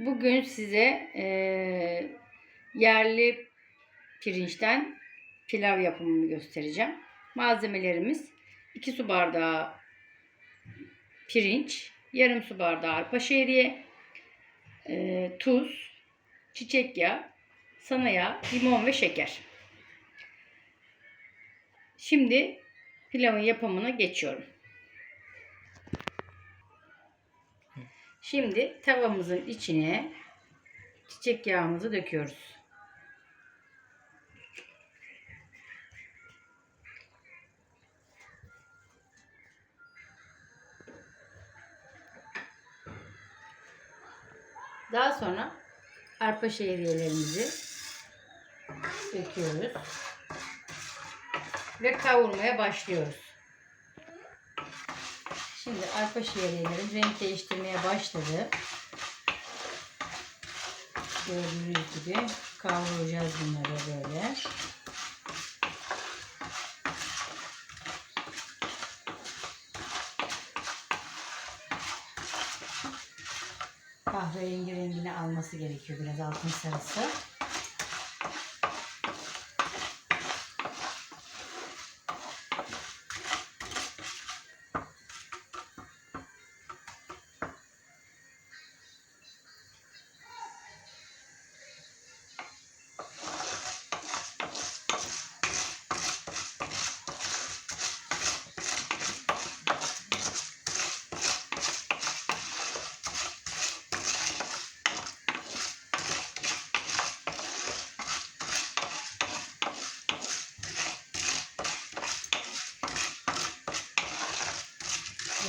Bugün size eee, yerli pirinçten pilav yapımını göstereceğim. Malzemelerimiz 2 su bardağı pirinç, yarım su bardağı arpa şehriye, eee, tuz, çiçek yağı, sana yağı, limon ve şeker. Şimdi pilavın yapımına geçiyorum. Şimdi tavamızın içine çiçek yağımızı döküyoruz. Daha sonra arpa şehriyelerimizi döküyoruz. Ve kavurmaya başlıyoruz. Şimdi arpa şehriyelerim renk değiştirmeye başladı. Gördüğünüz gibi kavuracağız bunları böyle. Kahverengi rengini alması gerekiyor biraz altın sarısı.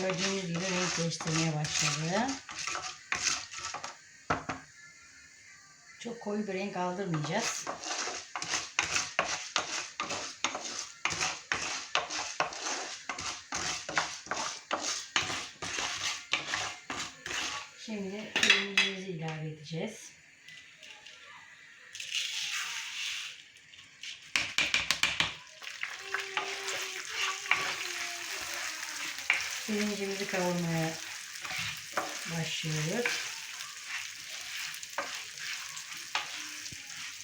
Gördüğünüz gibi renk değiştirmeye başladı. Çok koyu bir renk aldırmayacağız. Şimdi pirincimizi ilave edeceğiz. Pirincimizi kavurmaya başlıyoruz.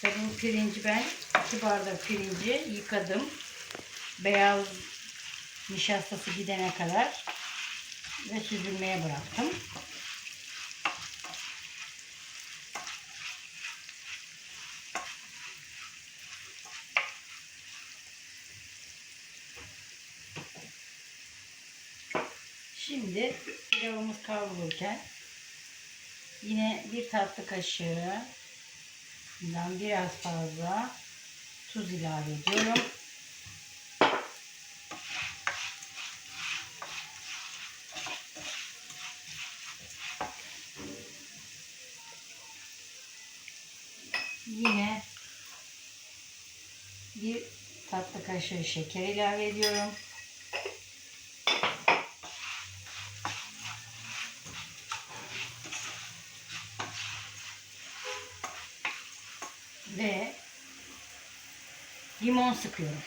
Tabii bu pirinci ben iki bardak pirinci yıkadım. Beyaz nişastası gidene kadar ve süzülmeye bıraktım. Şimdi pilavımız kavrulurken yine bir tatlı kaşığı bundan biraz fazla tuz ilave ediyorum. Yine bir tatlı kaşığı şeker ilave ediyorum. Ve limon sıkıyorum.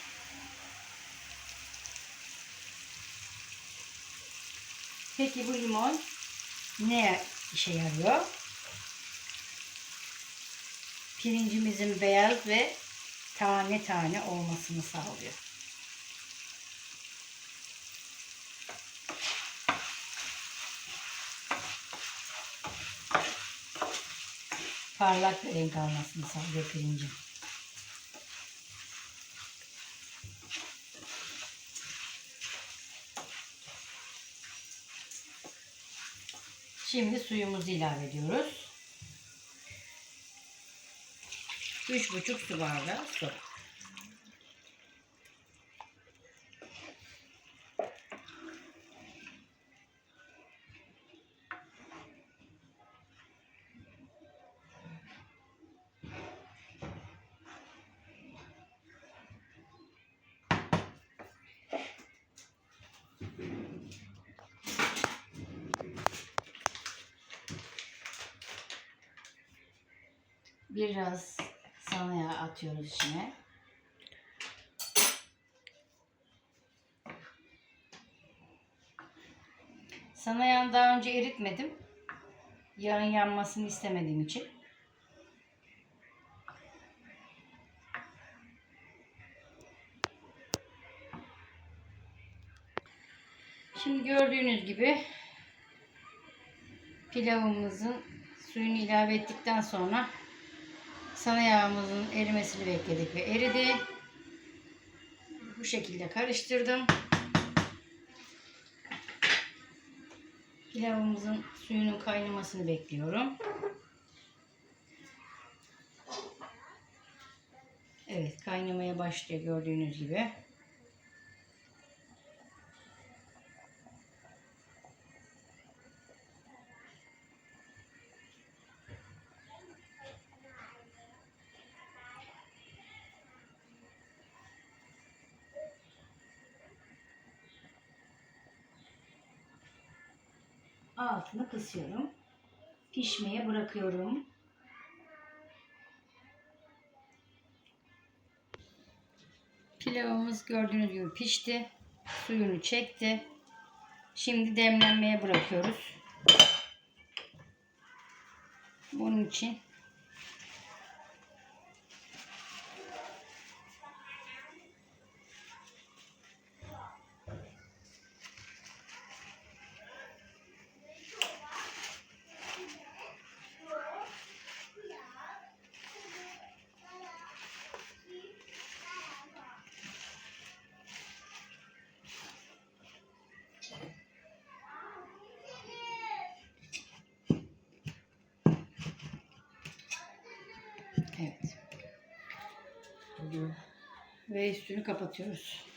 Peki bu limon ne işe yarıyor? Pirincimizin beyaz ve tane tane olmasını sağlıyor. Parlak bir renk almasını sağlıyor pirincin. Şimdi suyumuzu ilave ediyoruz. 3,5 su bardağı su. Biraz sana yağı atıyoruz içine. Sana yağını daha önce eritmedim. Yağın yanmasını istemediğim için. Şimdi gördüğünüz gibi pilavımızın suyunu ilave ettikten sonra sana yağımızın erimesini bekledik ve eridi. Bu şekilde karıştırdım. Pilavımızın suyunun kaynamasını bekliyorum. Evet kaynamaya başlıyor gördüğünüz gibi. Altını kısıyorum. Pişmeye bırakıyorum. Pilavımız gördüğünüz gibi pişti. Suyunu çekti. Şimdi demlenmeye bırakıyoruz. Bunun için Ve üstünü kapatıyoruz.